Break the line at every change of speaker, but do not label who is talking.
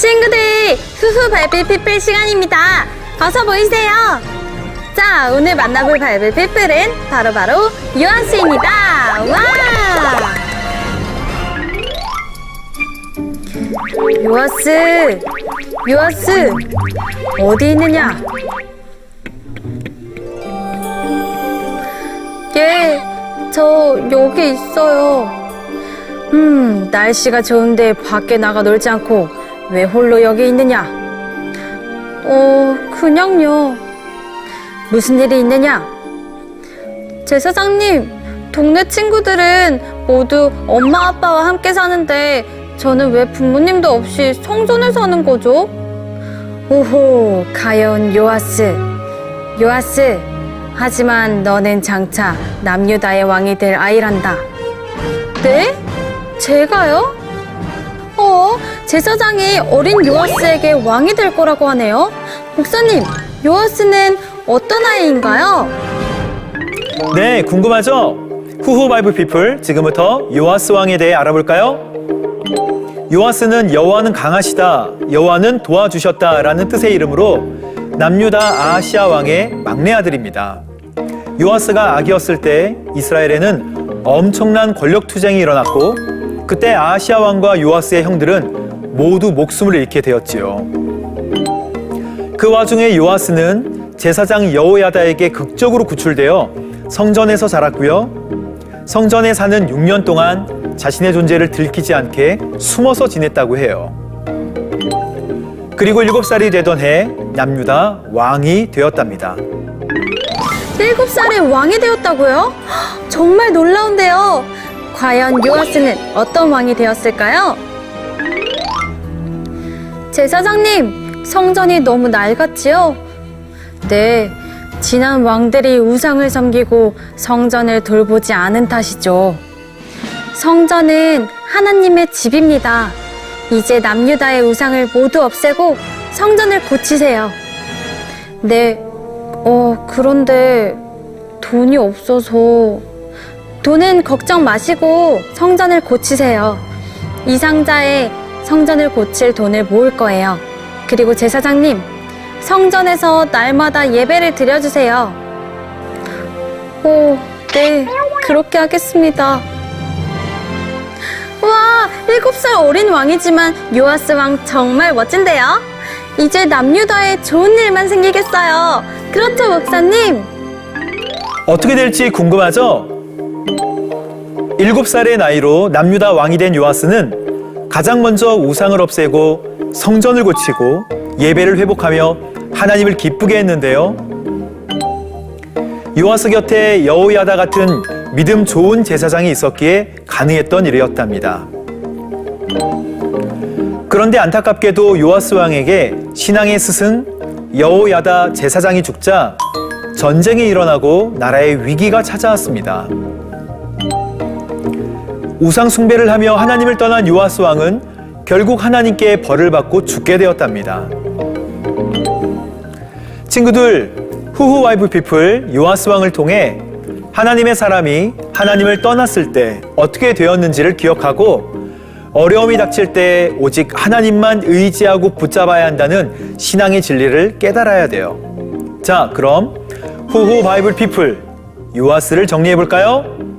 친구들, 후후 발표 피플 시간입니다. 어서 모이세요. 자, 오늘 만나볼 발표 피플은 바로바로 유한스입니다. 와! 유아스, 유아스, 어디 있느냐? 예, 저 여기 있어요. 음, 날씨가 좋은데 밖에 나가 놀지 않고 왜 홀로 여기 있느냐? 어, 그냥요. 무슨 일이 있느냐? 제사장님, 동네 친구들은 모두 엄마 아빠와 함께 사는데 저는 왜 부모님도 없이 성전에 사는 거죠? 오호, 가여운 요아스. 요아스, 하지만 너는 장차 남유다의 왕이 될 아이란다. 네? 제가요? 어, 제사장이 어린 요아스에게 왕이 될 거라고 하네요. 목사님, 요아스는 어떤 아이인가요?
네, 궁금하죠? 후후 바이블 피플 지금부터 요아스 왕에 대해 알아볼까요? 요아스는 여호와는 강하시다, 여호와는 도와주셨다라는 뜻의 이름으로 남유다 아하시아 왕의 막내 아들입니다. 요아스가 아기였을 때 이스라엘에는 엄청난 권력 투쟁이 일어났고 그때 아하시아 왕과 요아스의 형들은 모두 목숨을 잃게 되었지요. 그 와중에 요아스는 제사장 여호야다에게 극적으로 구출되어 성전에서 자랐고요. 성전에 사는 6년 동안 자신의 존재를 들키지 않게 숨어서 지냈다고 해요. 그리고 7살이 되던 해 남유다 왕이 되었답니다.
일곱 살에 왕이 되었다고요? 헉, 정말 놀라운데요. 과연 요아스는 어떤 왕이 되었을까요? 제사장님, 성전이 너무 낡았지요? 네, 지난 왕들이 우상을 섬기고 성전을 돌보지 않은 탓이죠. 성전은 하나님의 집입니다. 이제 남유다의 우상을 모두 없애고 성전을 고치세요. 네, 어, 그런데 돈이 없어서. 돈은 걱정 마시고 성전을 고치세요. 이 상자에 성전을 고칠 돈을 모을 거예요. 그리고 제사장님, 성전에서 날마다 예배를 드려주세요. 오, 네, 그렇게 하겠습니다. 와, 일곱 살 어린 왕이지만 요아스 왕 정말 멋진데요? 이제 남유다에 좋은 일만 생기겠어요. 그렇죠, 목사님?
어떻게 될지 궁금하죠? 7살의 나이로 남유다 왕이 된 요아스는 가장 먼저 우상을 없애고 성전을 고치고 예배를 회복하며 하나님을 기쁘게 했는데요. 요아스 곁에 여호야다 같은 믿음 좋은 제사장이 있었기에 가능했던 일이었답니다. 그런데 안타깝게도 요아스 왕에게 신앙의 스승 여호야다 제사장이 죽자 전쟁이 일어나고 나라의 위기가 찾아왔습니다. 우상 숭배를 하며 하나님을 떠난 요아스 왕은 결국 하나님께 벌을 받고 죽게 되었답니다. 친구들, 후후 와이브 피플 요아스 왕을 통해 하나님의 사람이 하나님을 떠났을 때 어떻게 되었는지를 기억하고 어려움이 닥칠 때 오직 하나님만 의지하고 붙잡아야 한다는 신앙의 진리를 깨달아야 돼요. 자, 그럼 후후 바이블 피플 요아스를 정리해 볼까요?